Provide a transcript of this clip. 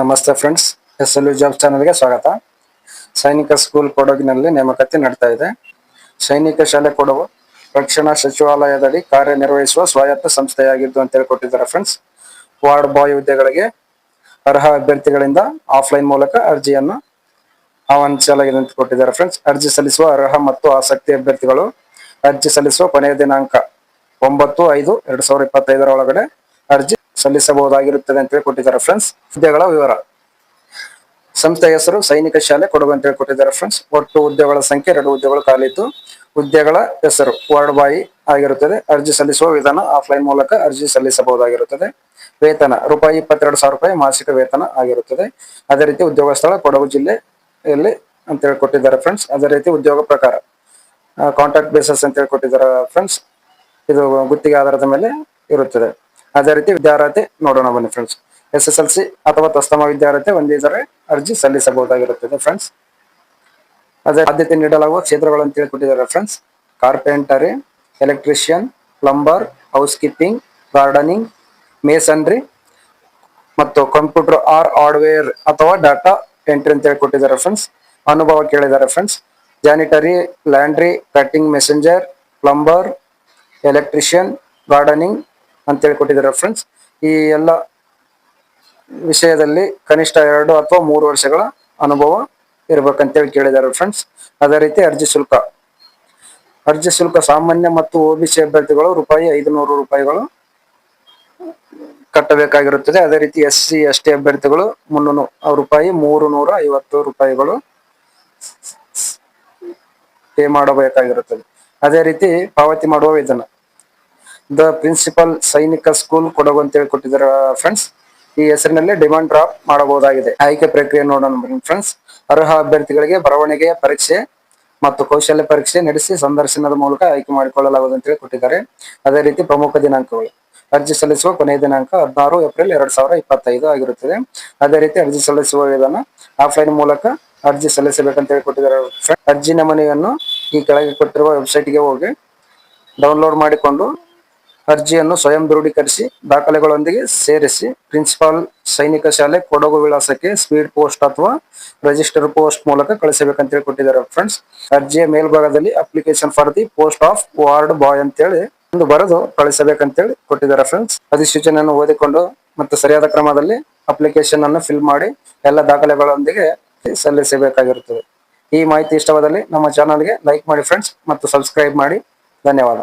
ನಮಸ್ತೆ friends S L job ಚಾನಲ್ಗೆ ಸ್ವಾಗತ. ಸೈನಿಕ ಸ್ಕೂಲ್ ಕೊಡಗಿನಲ್ಲಿ ನೇಮಕಾತಿ ನಡೀತಾ ಇದೆ. ಸೈನಿಕ ಶಾಲೆ ಕೊಡಗು ರಕ್ಷಣಾ ಸಚಿವಾಲಯದಡಿ ಕಾರ್ಯನಿರ್ವಹಿಸುವ ಸ್ವಾಯತ್ತ ಸಂಸ್ಥೆಯಾಗಿದ್ದು ಅಂತ ಕೊಟ್ಟಿದ್ದಾರೆ ಫ್ರೆಂಡ್ಸ್ ವಾರ್ಡ್ ಬಾಯ್ ಹುದ್ದೆಗಳಿಗೆ ಅರ್ಹ ಅಭ್ಯರ್ಥಿಗಳಿಂದ ಆಫ್ಲೈನ್ ಮೂಲಕ ಅರ್ಜಿಯನ್ನು ಆಹ್ವಾನಿಸಲಾಗಿದೆ ಅಂತ ಕೊಟ್ಟಿದ್ದಾರೆ ಫ್ರೆಂಡ್ಸ್ ಅರ್ಜಿ ಸಲ್ಲಿಸುವ ಅರ್ಹ ಮತ್ತು ಆಸಕ್ತಿ ಅಭ್ಯರ್ಥಿಗಳು ಅರ್ಜಿ ಸಲ್ಲಿಸುವ ಕೊನೆಯ ದಿನಾಂಕ ಒಂಬತ್ತು ಐದು ಎರಡ್ ಸಾವಿರದ ಇಪ್ಪತ್ತೈದರ ಒಳಗಡೆ ಅರ್ಜಿ ಸಲ್ಲಿಸಬಹುದಾಗಿರುತ್ತದೆ ಅಂತ ಕೊಟ್ಟಿದ್ದಾರೆ ಫ್ರೆಂಡ್ಸ್ ಹುದ್ದೆಗಳ ವಿವರ. ಸಂಸ್ಥೆ ಹೆಸರು ಸೈನಿಕ ಶಾಲೆ ಕೊಡುಗು ಅಂತ ಕೊಟ್ಟಿದ್ದಾರೆ ಫ್ರೆಂಡ್ಸ್ ಒಟ್ಟು ಹುದ್ದೆಗಳ ಸಂಖ್ಯೆ ಎರಡು ಹುದ್ದೆಗಳು ಖಾಲಿತ್ತು ಹುದ್ದೆಗಳ ಹೆಸರು ವಾರ್ಡ್ ಬಾಯಿ ಆಗಿರುತ್ತದೆ. ಅರ್ಜಿ ಸಲ್ಲಿಸುವ ವಿಧಾನ ಆಫ್ಲೈನ್ ಮೂಲಕ ಅರ್ಜಿ ಸಲ್ಲಿಸಬಹುದಾಗಿರುತ್ತದೆ. ವೇತನ ರೂಪಾಯಿ ಇಪ್ಪತ್ತೆರಡು ಸಾವಿರ ರೂಪಾಯಿ ಮಾಸಿಕ ವೇತನ ಆಗಿರುತ್ತದೆ. ಅದೇ ರೀತಿ ಉದ್ಯೋಗ ಸ್ಥಳ ಕೊಡಗು ಜಿಲ್ಲೆಯಲ್ಲಿ ಅಂತ ಹೇಳಿ ಕೊಟ್ಟಿದ್ದಾರೆ ಫ್ರೆಂಡ್ಸ್ ಅದೇ ರೀತಿ ಉದ್ಯೋಗ ಪ್ರಕಾರ ಕಾಂಟ್ಯಾಕ್ಟ್ ಬೇಸಸ್ ಅಂತ ಹೇಳಿ ಕೊಟ್ಟಿದ್ದಾರೆ ಫ್ರೆಂಡ್ಸ್ ಇದು ಗುತ್ತಿಗೆ ಆಧಾರದ ಮೇಲೆ ಇರುತ್ತದೆ. ಅದೇ ರೀತಿ ವಿದ್ಯಾರ್ಹತೆ ನೋಡೋಣ ಬನ್ನಿ friends S S L C ಅಥವಾ ತಸ್ತಮ ವಿದ್ಯಾರ್ಹತೆ ಹೊಂದಿದರೆ ಅರ್ಜಿ ಸಲ್ಲಿಸಬಹುದಾಗಿರುತ್ತದೆ ಫ್ರೆಂಡ್ಸ್ ಅದೇ ಆದ್ಯತೆ ನೀಡಲಾಗುವ ಕ್ಷೇತ್ರಗಳು ಅಂತ ಹೇಳಿ ಕೊಟ್ಟಿದ್ದಾರೆ friends carpentry electrician plumber house keeping gardening masonry ಮತ್ತು ಕಂಪ್ಯೂಟರ್ ಆರ್ ಹಾರ್ಡ್ವೇರ್ ಅಥವಾ ಡಾಟಾ ಎಂಟ್ರಿ ಅಂತ ಹೇಳಿ ಕೊಟ್ಟಿದ್ದಾರೆ ಫ್ರೆಂಡ್ಸ್ ಅನುಭವ ಕೇಳಿದ್ದಾರೆ friends janitorial laundry cutting messenger plumber electrician gardening ಅಂತೇಳಿ ಕೊಟ್ಟಿದ್ದಾರೆ ಫ್ರೆಂಡ್ಸ್ ಈ ಎಲ್ಲ ವಿಷಯದಲ್ಲಿ ಕನಿಷ್ಠ ಎರಡು ಅಥವಾ ಮೂರು ವರ್ಷಗಳ ಅನುಭವ ಇರ್ಬೇಕಂತೇಳಿ ಕೇಳಿದ್ದಾರೆ ಫ್ರೆಂಡ್ಸ್ ಅದೇ ರೀತಿ ಅರ್ಜಿ ಶುಲ್ಕ. ಅರ್ಜಿ ಶುಲ್ಕ ಸಾಮಾನ್ಯ ಮತ್ತು ಒಬಿಸಿ ಅಭ್ಯರ್ಥಿಗಳು ರೂಪಾಯಿ ಐದುನೂರು ರೂಪಾಯಿಗಳು ಕಟ್ಟಬೇಕಾಗಿರುತ್ತದೆ. ಅದೇ ರೀತಿ ಎಸ್ ಸಿ ಎಸ್ ಟಿ ಅಭ್ಯರ್ಥಿಗಳು ಮುನ್ನೂರು, ರೂಪಾಯಿ ಮೂರು ನೂರ ಐವತ್ತು ರೂಪಾಯಿಗಳು ಪೇ ಮಾಡಬೇಕಾಗಿರುತ್ತದೆ. ಅದೇ ರೀತಿ ಪಾವತಿ ಮಾಡುವ ವಿಧಾನ. The principal Sainik school Kodagu ಅಂತ ಹೇಳಿ ಕೊಟ್ಟಿದ್ದಾರೆ ಫ್ರೆಂಡ್ಸ್ ಈ ಹೆಸರಿನಲ್ಲಿ ಡಿಮಾಂಡ್ ಡ್ರಾಪ್ ಮಾಡಬಹುದಾಗಿದೆ. ಆಯ್ಕೆ ಪ್ರಕ್ರಿಯೆ ನೋಡೋಣ ಫ್ರೆಂಡ್ಸ್ ಅರ್ಹ ಅಭ್ಯರ್ಥಿಗಳಿಗೆ ಬರವಣಿಗೆಯ ಪರೀಕ್ಷೆ ಮತ್ತು ಕೌಶಲ್ಯ ಪರೀಕ್ಷೆ ನಡೆಸಿ ಸಂದರ್ಶನದ ಮೂಲಕ ಆಯ್ಕೆ ಮಾಡಿಕೊಳ್ಳಲಾಗುವುದು ಅಂತ ಹೇಳಿ ಕೊಟ್ಟಿದ್ದಾರೆ ಅದೇ ರೀತಿ ಪ್ರಮುಖ ದಿನಾಂಕಗಳು. ಅರ್ಜಿ ಸಲ್ಲಿಸುವ ಕೊನೆಯ ದಿನಾಂಕ ಹದಿನಾರು ಏಪ್ರಿಲ್ ಎರಡ್ ಸಾವಿರದ ಇಪ್ಪತ್ತೈದು ಆಗಿರುತ್ತದೆ. ಅದೇ ರೀತಿ ಅರ್ಜಿ ಸಲ್ಲಿಸುವ ವಿಧಾನ ಆಫ್ಲೈನ್ ಮೂಲಕ ಅರ್ಜಿ ಸಲ್ಲಿಸಬೇಕಂತ ಹೇಳಿ ಕೊಟ್ಟಿದ್ದಾರೆ ಅರ್ಜಿ ನಮನೆಯನ್ನು ಈ ಕೆಳಗೆ ಕೊಟ್ಟಿರುವ ವೆಬ್ಸೈಟ್ಗೆ ಹೋಗಿ ಡೌನ್ಲೋಡ್ ಮಾಡಿಕೊಂಡು ಅರ್ಜಿಯನ್ನು ಸ್ವಯಂ ದೃಢೀಕರಿಸಿ, ದಾಖಲೆಗಳೊಂದಿಗೆ ಸೇರಿಸಿ, ಪ್ರಿನ್ಸಿಪಾಲ್ ಸೈನಿಕ ಶಾಲೆ ಕೊಡಗು ವಿಳಾಸಕ್ಕೆ ಸ್ಪೀಡ್ ಪೋಸ್ಟ್ ಅಥವಾ ರಿಜಿಸ್ಟರ್ ಪೋಸ್ಟ್ ಮೂಲಕ ಕಳಿಸಬೇಕಂತ ಹೇಳಿ ಕೊಟ್ಟಿದ್ದಾರೆ ಫ್ರೆಂಡ್ಸ್ ಅರ್ಜಿಯ ಮೇಲ್ಭಾಗದಲ್ಲಿ application for the post of ward boy ಅಂತೇಳಿ ಒಂದು ಬರೆದು ಕಳಿಸಬೇಕಂತೇಳಿ ಕೊಟ್ಟಿದ್ದಾರೆ ಫ್ರೆಂಡ್ಸ್ ಅಧಿಸೂಚನೆಯನ್ನು ಓದಿಕೊಂಡು ಮತ್ತು ಸರಿಯಾದ ಕ್ರಮದಲ್ಲಿ ಅಪ್ಲಿಕೇಶನ್ ಅನ್ನು ಫಿಲ್ ಮಾಡಿ ಎಲ್ಲ ದಾಖಲೆಗಳೊಂದಿಗೆ ಸಲ್ಲಿಸಬೇಕಾಗಿರುತ್ತದೆ. ಈ ಮಾಹಿತಿ ಇಷ್ಟವಾದಲ್ಲಿ ನಮ್ಮ ಚಾನಲ್ಗೆ ಲೈಕ್ ಮಾಡಿ ಫ್ರೆಂಡ್ಸ್ ಮತ್ತು ಸಬ್ಸ್ಕ್ರೈಬ್ ಮಾಡಿ. ಧನ್ಯವಾದ.